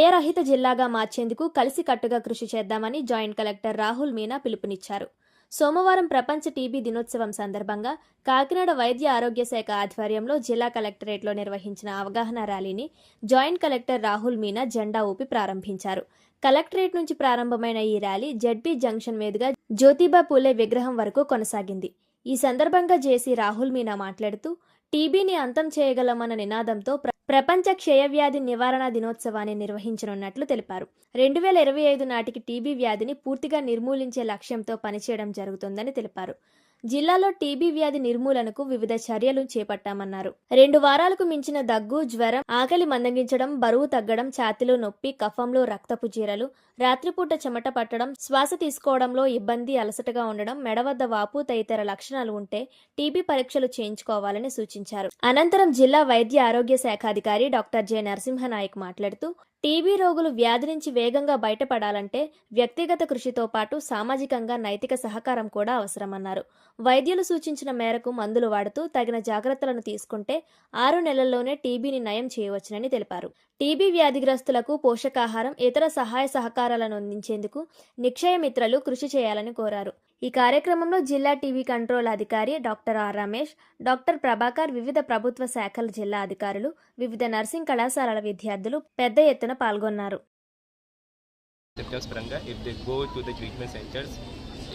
క్షయరహిత జిల్లాగా మార్చేందుకు కలిసికట్టుగా కృషి చేద్దామని జాయింట్ కలెక్టర్ రాహుల్ మీనా పిలుపునిచ్చారు. సోమవారం ప్రపంచ టీబీ దినోత్సవం సందర్భంగా కాకినాడ వైద్య ఆరోగ్య శాఖ ఆధ్వర్యంలో జిల్లా కలెక్టరేట్లో నిర్వహించిన అవగాహన ర్యాలీని జాయింట్ కలెక్టర్ రాహుల్ మీనా జెండా ఊపి ప్రారంభించారు. కలెక్టరేట్ నుంచి ప్రారంభమైన ఈ ర్యాలీ జడ్పీ జంక్షన్ మీదుగా జ్యోతిబా పూలే విగ్రహం వరకు కొనసాగింది. ఈ సందర్భంగా జేసీ రాహుల్ మీనా మాట్లాడుతూ టీబీని అంతం చేయగలమన్న నినాదంతో ప్రపంచ క్షయవ్యాధి నివారణ దినోత్సవాన్ని నిర్వహించనున్నట్లు తెలిపారు. రెండు వేల ఇరవై ఐదు నాటికి టీబీ వ్యాధిని పూర్తిగా నిర్మూలించే లక్ష్యంతో పనిచేయడం జరుగుతుందని తెలిపారు. జిల్లాలో టీబీ వ్యాధి నిర్మూలనకు వివిధ చర్యలు చేపట్టామన్నారు. రెండు వారాలకు మించిన దగ్గు జ్వరం ఆకలి మందగించడం బరువు తగ్గడం ఛాతిలో నొప్పి కఫంలో రక్తపు చీరలు రాత్రిపూట చెమట పట్టడం శ్వాస తీసుకోవడంలో ఇబ్బంది అలసటగా ఉండడం మెడవద్ద వాపు తదితర లక్షణాలు ఉంటే టీబీ పరీక్షలు చేయించుకోవాలని సూచించారు. అనంతరం జిల్లా వైద్య ఆరోగ్య శాఖ అధికారి డాక్టర్ జె నరసింహనాయక్ మాట్లాడుతూ టీబీ రోగులు వ్యాధి నుంచి వేగంగా బయటపడాలంటే వ్యక్తిగత కృషితో పాటు సామాజికంగా నైతిక సహకారం కూడా అవసరమన్నారు. వైద్యులు సూచించిన మేరకు మందులు వాడుతూ తగిన జాగ్రత్తలను తీసుకుంటే ఆరు నెలల్లోనే టీబీని నయం చేయవచ్చునని తెలిపారు. టీబీ వ్యాధిగ్రస్తులకు పోషకాహారం ఇతర సహాయ సహకారాలను అందించేందుకు నిక్షయ మిత్రలు కృషి చేయాలని కోరారు. ఈ కార్యక్రమంలో జిల్లా టీవీ కంట్రోల్ అధికారి doctor R Ramesh doctor Prabhakar వివిధ ప్రభుత్వ శాఖల జిల్లా అధికారులు వివిధ నర్సింగ్ కళాశాలల విద్యార్థులు పెద్ద ఎత్తున పాల్గొన్నారు. If they go to the treatment centres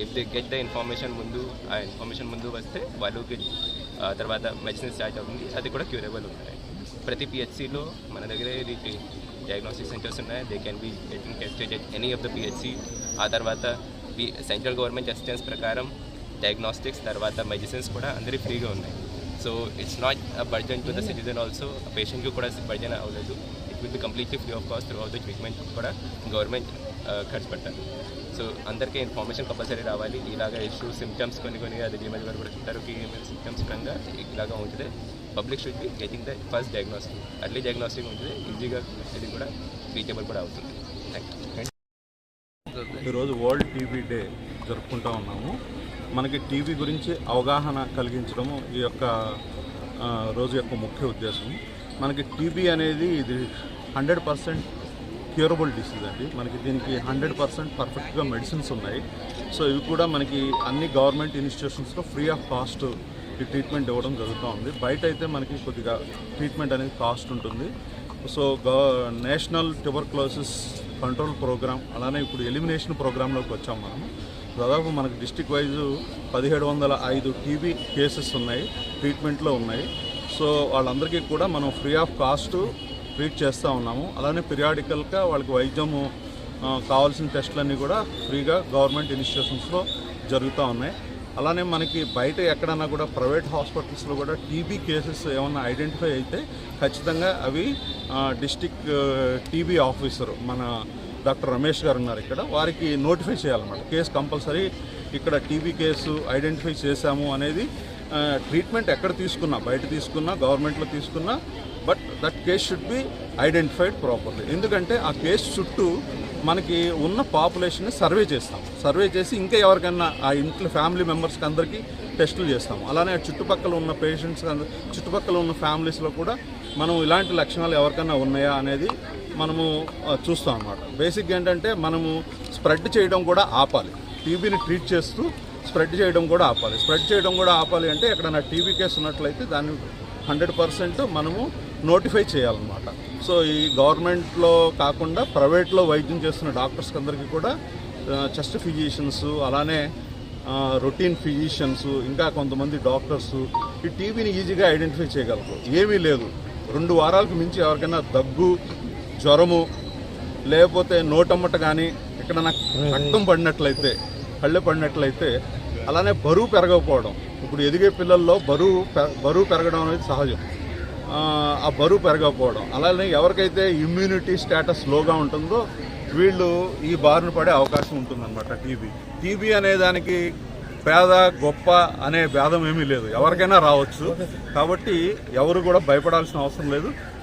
if they get the information ముందు ఆ ఇన్ఫర్మేషన్ ముందు వస్తే వాళ్ళకి ఆ, తర్వాత మెడిసిన్ స్టార్ట్ అవుతుంది అది కూడా క్యూరబుల్ ఉన్నాయి ప్రతి పిహెచ్సిలో మన దగ్గర ఇది డయాగ్నోస్టిక్ సెంటర్స్ ఉన్నాయి. They can be getting tested at any of the PHC ఆ తర్వాత సెంట్రల్ గవర్నమెంట్ అసిస్టెన్స్ ప్రకారం డయాగ్నోస్టిక్స్ తర్వాత మెడిసిన్స్ కూడా అందరి ఫ్రీగా ఉన్నాయి. So it's not burden to the citizen also పేషెంట్కి కూడా బర్జన్ అవ్వలేదు. It will be completely free of cost throughout the treatment కూడా గవర్నమెంట్ ఖర్చు పెట్టాలి. సో అందరికీ ఇన్ఫర్మేషన్ కంపల్సరీ రావాలి. ఇలాగ ఇష్యూ సిమ్టమ్స్ కొన్ని కొన్ని అది డిమెజ్ గారు కూడా చెప్తారు కి సిమ్టమ్స్ పరంగా ఇలాగా ఉంటుంది. Public should be getting the first diagnostic early diagnostic ఉంటుంది. ఈజీగా ఇది కూడా ట్రీటబుల్ కూడా అవుతుంది. థ్యాంక్ యూ ఈరోజు వరల్డ్ టీవీ డే జరుపుకుంటా ఉన్నాము. మనకి టీవీ గురించి అవగాహన కలిగించడము ఈ యొక్క రోజు యొక్క ముఖ్య ఉద్దేశం. మనకి టీబీ అనేది ఇది హండ్రెడ్ పర్సెంట్ క్యూరబుల్ డిసీజ్ అండి. మనకి దీనికి హండ్రెడ్ పర్సెంట్ పర్ఫెక్ట్గా మెడిసిన్స్ ఉన్నాయి. సో ఇవి కూడా మనకి అన్ని గవర్నమెంట్ ఇన్స్టిట్యూషన్స్లో ఫ్రీ ఆఫ్ కాస్ట్ ఈ ట్రీట్మెంట్ ఇవ్వడం జరుగుతూ ఉంది. బయట అయితే మనకి కొద్దిగా ట్రీట్మెంట్ అనేది కాస్ట్ ఉంటుంది. సో గవ నేషనల్ ట్యూబర్క్లోసిస్ కంట్రోల్ ప్రోగ్రామ్ అలానే ఇప్పుడు ఎలిమినేషన్ ప్రోగ్రాంలోకి వచ్చాం మనం. దాదాపు మనకు డిస్టిక్ వైజ్ పదిహేడు వందల ఐదు టీబీ కేసెస్ ఉన్నాయి ట్రీట్మెంట్లో ఉన్నాయి. సో వాళ్ళందరికీ కూడా మనం ఫ్రీ ఆఫ్ కాస్ట్ ట్రీట్ చేస్తూ ఉన్నాము. అలానే పిరియాడికల్గా వాళ్ళకి వైద్యము కావాల్సిన టెస్టులన్నీ కూడా ఫ్రీగా గవర్నమెంట్ ఇన్స్టిట్యూషన్స్లో జరుగుతూ ఉన్నాయి. అలానే మనకి బయట ఎక్కడన్నా కూడా ప్రైవేట్ హాస్పిటల్స్లో కూడా టీబీ కేసెస్ ఏమన్నా ఐడెంటిఫై అయితే ఖచ్చితంగా అవి డిస్టిక్ టీబీ ఆఫీసర్ మన డాక్టర్ రమేష్ గారు ఉన్నారు ఇక్కడ వారికి నోటిఫై చేయాలన్నమాట. కేసు కంపల్సరీ ఇక్కడ టీబీ కేసు ఐడెంటిఫై చేశాము అనేది ట్రీట్మెంట్ ఎక్కడ తీసుకున్నా బయట తీసుకున్నా గవర్నమెంట్లో తీసుకున్నా but that case should be identified properly. ఎందుకంటే ఆ కేసు చుట్టూ మనకి ఉన్న పాపులేషన్ని సర్వే చేస్తాం. సర్వే చేసి ఇంకా ఎవరికైనా ఆ ఇంట్లో ఫ్యామిలీ మెంబర్స్కి అందరికీ టెస్టులు చేస్తాం. అలానే చుట్టుపక్కల ఉన్న పేషెంట్స్ చుట్టుపక్కల ఉన్న ఫ్యామిలీస్లో కూడా మనం ఇలాంటి లక్షణాలు ఎవరికైనా ఉన్నాయా అనేది మనము చూస్తాం అన్నమాట. బేసిక్గా ఏంటంటే మనము స్ప్రెడ్ చేయడం కూడా ఆపాలి. టీబీని ట్రీట్ చేస్తూ స్ప్రెడ్ చేయడం కూడా ఆపాలి. స్ప్రెడ్ చేయడం కూడా ఆపాలి అంటే ఎక్కడైనా టీబీ కేసు ఉన్నట్లయితే దాన్ని హండ్రెడ్ పర్సెంట్ మనము నోటిఫై చేయాలన్నమాట. సో ఈ గవర్నమెంట్లో కాకుండా ప్రైవేట్లో వైద్యం చేస్తున్న డాక్టర్స్ అందరికీ కూడా చెస్ట్ ఫిజిషియన్స్ అలానే రొటీన్ ఫిజిషియన్స్ ఇంకా కొంతమంది డాక్టర్స్ ఈ టీబీని ఈజీగా ఐడెంటిఫై చేయగలరు. ఏమీ లేదు. రెండు వారాలకు మించి ఎవరికైనా దగ్గు జ్వరము లేకపోతే నోటమ్మట కానీ ఎక్కడైనా రక్తం పడినట్లయితే కళ్ళె పడినట్లయితే అలానే బరువు పెరగకపోవడం. ఇప్పుడు ఎదిగే పిల్లల్లో బరువు పె- బరువు పెరగడం అనేది సహజం. ఆ బరువు పెరగకపోవడం. అలానే ఎవరికైతే ఇమ్యూనిటీ స్టేటస్ లోగా ఉంటుందో వీళ్ళు ఈ బారిన పడే అవకాశం ఉంటుందన్నమాట టీబీ టీబీ అనే దానికి పేద గొప్ప అనే భేదం ఏమీ లేదు. ఎవరికైనా రావచ్చు. కాబట్టి ఎవరు కూడా భయపడాల్సిన అవసరం లేదు.